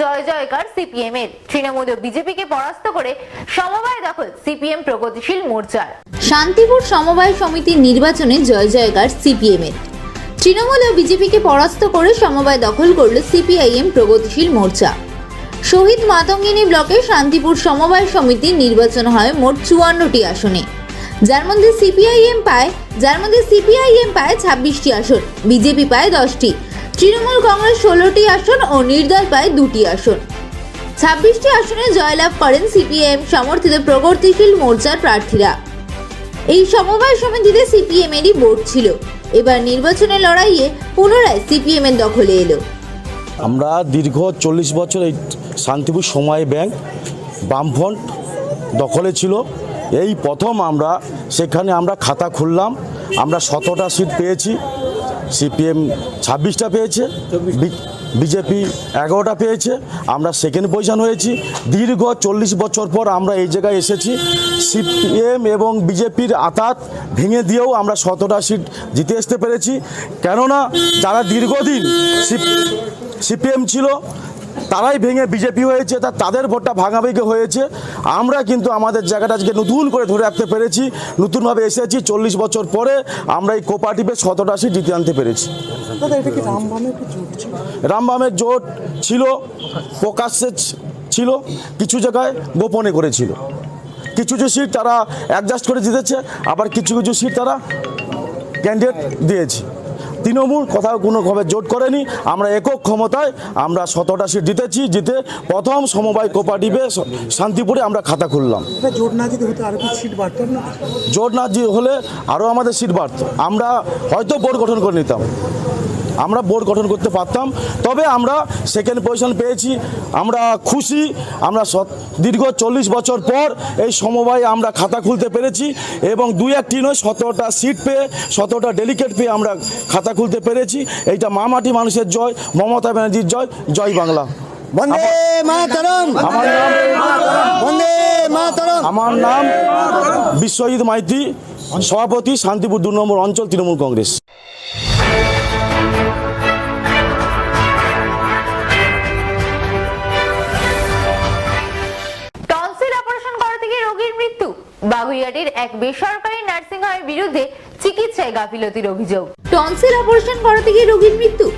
জয় জয়কার CPM এর। তৃণমূল বিজেপিকে পরাস্ত করে সমবায় দখল সিপিএম প্রগতিশীল মোর্চার। শান্তিপুর সমবায় সমিতির নির্বাচনে জয় জয়কার সিপিএম এর। তৃণমূল ও বিজেপিকে পরাস্ত করে সমবায় দখল করল সিপিআইএম প্রগতিশীল মোর্চা। শহীদ মাতঙ্গিনী ব্লকে শান্তিপুর সমবায় সমিতির নির্বাচন হয় মোট চুয়ান্নটি আসনে। যার মধ্যে সিপিআইএম পায়, যার মধ্যে সিপিআইএম পায় ছাব্বিশটি আসন, বিজেপি পায় দশটি। তৃণমূল কংগ্রেস ষোলোটি আসন ও নির্দল পায় দুটি আসন। ছাব্বিশটি আসনে জয়লাভ করেন সিপিএম সমর্থিত প্রগতিশীল মোর্চার প্রার্থীরা। এই সমবায় সমিতিতে সিপিএম এরই ভোট ছিল। এবার নির্বাচনের লড়াইয়ে পুনরায় সিপিএম এর দখলে এলো। আমরা দীর্ঘ চল্লিশ বছর এই শান্তিপুর সময় ব্যাংক বামফ্রন্ট দখলে ছিল। এই প্রথম আমরা সেখানে আমরা খাতা খুললাম। আমরা সতেরোটা সিট পেয়েছি। সিপিএম ছাব্বিশটা পেয়েছে বিজেপি এগারোটা পেয়েছে, আমরা সেকেন্ড পজিশন হয়েছি। দীর্ঘ চল্লিশ বছর পর আমরা এই জায়গায় এসেছি। সিপিএম এবং বিজেপির আতাত ভেঙে দিয়েও আমরা শতটা সিট জিতে আসতে পেরেছি। কেননা যারা দীর্ঘদিন সিপিএম ছিল তারাই ভেঙে বিজেপি হয়েছে তা তাদের ভোটটা ভাঙাভাঙি হয়েছে। আমরা কিন্তু আমাদের জায়গাটা আজকে নতুন করে ধরে রাখতে পেরেছি। নতুনভাবে এসেছি চল্লিশ বছর পরে আমরা এই কোপারেটিভে শতটা সিট জিতে আনতে পেরেছি। রামবামের জোট ছিল? প্রকাশ্যে ছিল কিছু জায়গায় গোপনে করেছিল। কিছু কিছু সিট তারা অ্যাডজাস্ট করে জিতেছে আবার কিছু কিছু সিট তারা ক্যান্ডিডেট দিয়েছে। তৃণমূল কোথাও কোনোভাবে জোট করেনি। আমরা একক ক্ষমতায় আমরা শতটা সিট জিতেছি জিতে প্রথম সমবায় কোপারেটিভে শান্তিপুরে আমরা খাতা খুললাম। জোট না যদি হতো আরও সিট বাড়ত না? জোট না হলে আরও আমাদের সিট বাড়ত। আমরা হয়তো বোর্ড গঠন করে নিতাম। আমরা বোর্ড গঠন করতে পারতাম। তবে আমরা সেকেন্ড পজিশন পেয়েছি। আমরা খুশি। আমরা দীর্ঘ চল্লিশ বছর পর এই সমবায় আমরা খাতা খুলতে পেরেছি এবং দুই একটি নয় সতেরোটা সিট পেয়ে সতেরোটা ডেলিকেট পেয়ে আমরা খাতা খুলতে পেরেছি। এইটা মামাটি মানুষের জয় মমতা ব্যানার্জির জয়। জয় বাংলা। বন্দে মাতরম। বন্দে মাতরম। আমার নাম বিশ্বজিৎ মাইতি সভাপতি শান্তিপুর দু নম্বর অঞ্চল তৃণমূল কংগ্রেস। বাগুইয়াটির এক বেসরকারি নার্সিং হোমের বিরুদ্ধে চিকিৎসায় গাফিলতির অভিযোগ। টনসিল অপারেশন করাতে গিয়ে রোগীর মৃত্যু?